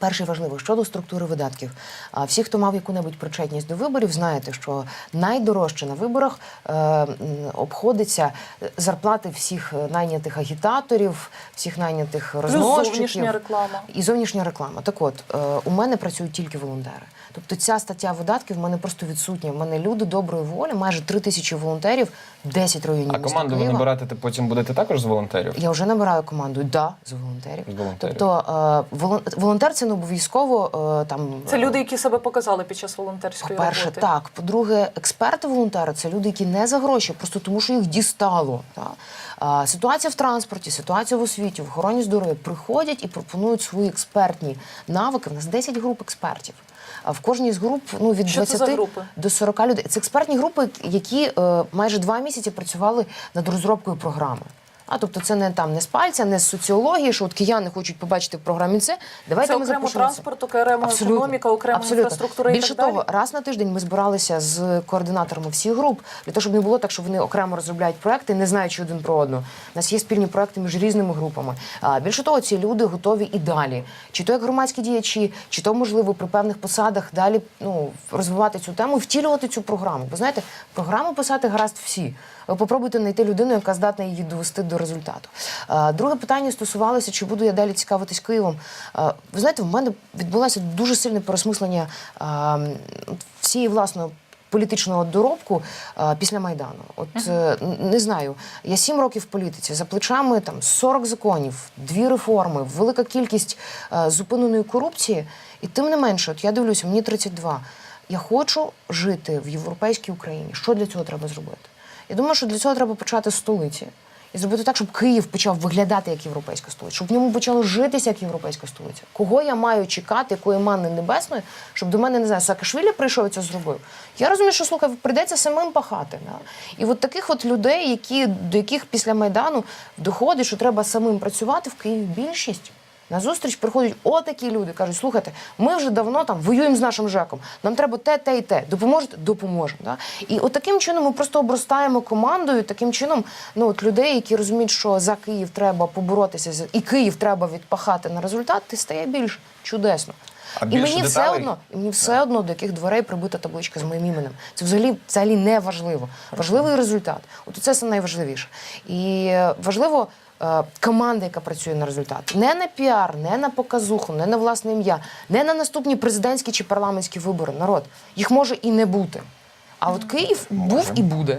Перший важливо щодо структури видатків. А всі, хто мав яку-небудь причетність до виборів, знаєте, що найдорожче на виборах е, обходиться зарплати всіх е, найнятих агітаторів, всіх найнятих розносчиків. зовнішня реклама. І зовнішня реклама. Так от, е, у мене працюють тільки волонтери. Тобто ця стаття видатків в мене просто відсутня. В мене люди доброї волі, майже три тисячі волонтерів, 10 районів А міста команду ви набирати потім будете також з волонтерів? Я вже набираю команду, да, з волонтерів. З волонтерів. Тобто е, волонтер це не обов'язково е, там. Це люди, які себе показали під час волонтерської По-перше, роботи. так. По-друге, експерти волонтери це люди, які не за гроші, просто тому що їх дістало. Так? Ситуація в транспорті, ситуація в освіті, в охороні здоров'я приходять і пропонують свої експертні навики. У нас 10 груп експертів. А в кожній з груп ну від Що 20 групи? до 40 людей. Це експертні групи, які е, майже два місяці працювали над розробкою програми. А тобто це не там не з пальця, не з соціології, що от кияни хочуть побачити в програмі це. Давайте Це ми окремо транспорт, окремо Абсолютно. економіка, окремо Абсолютно. інфраструктура Більше і так того, далі. раз на тиждень ми збиралися з координаторами всіх груп для того, щоб не було так, що вони окремо розробляють проекти, не знаючи один про одного. У нас є спільні проекти між різними групами. А більше того, ці люди готові і далі, чи то як громадські діячі, чи то можливо при певних посадах далі ну розвивати цю тему втілювати цю програму. Бо знаєте, програму писати гаразд всі. Ви попробуйте знайти людину, яка здатна її довести до результату. Друге питання стосувалося, чи буду я далі цікавитись Києвом. Ви знаєте, в мене відбулося дуже сильне переосмислення всієї власної політичного доробку а, після майдану. От е, н- не знаю, я сім років в політиці за плечами там 40 законів, дві реформи, велика кількість е, зупиненої корупції. І тим не менше, от я дивлюся, мені 32. Я хочу жити в європейській Україні. Що для цього треба зробити? Я думаю, що для цього треба почати з столиці. І зробити так, щоб Київ почав виглядати як європейська столиця, щоб в ньому почало житися як європейська столиця. Кого я маю чекати, якої манни небесної, щоб до мене не знаю, Саакашвілі прийшов і це зробив. Я розумію, що слухай, прийдеться самим пахати. Да? І от таких от людей, які до яких після майдану доходить, що треба самим працювати в Києві більшість. На зустріч приходять отакі люди, кажуть: слухайте, ми вже давно там воюємо з нашим ЖЕКом. Нам треба те, те і те. Допоможете? Допоможемо. Да? І от таким чином ми просто обростаємо командою. Таким чином, ну от людей, які розуміють, що за Київ треба поборотися, і Київ треба відпахати на результат, ти стає більш чудесно. А і мені все одно, і мені все одно, до яких дверей прибита табличка з моїм іменем. Це взагалі взагалі не важливо. Важливий результат. От це найважливіше. І е, важливо команда, яка працює на результат. Не на піар, не на показуху, не на власне ім'я, не на наступні президентські чи парламентські вибори. Народ їх може і не бути. А от Київ був і буде.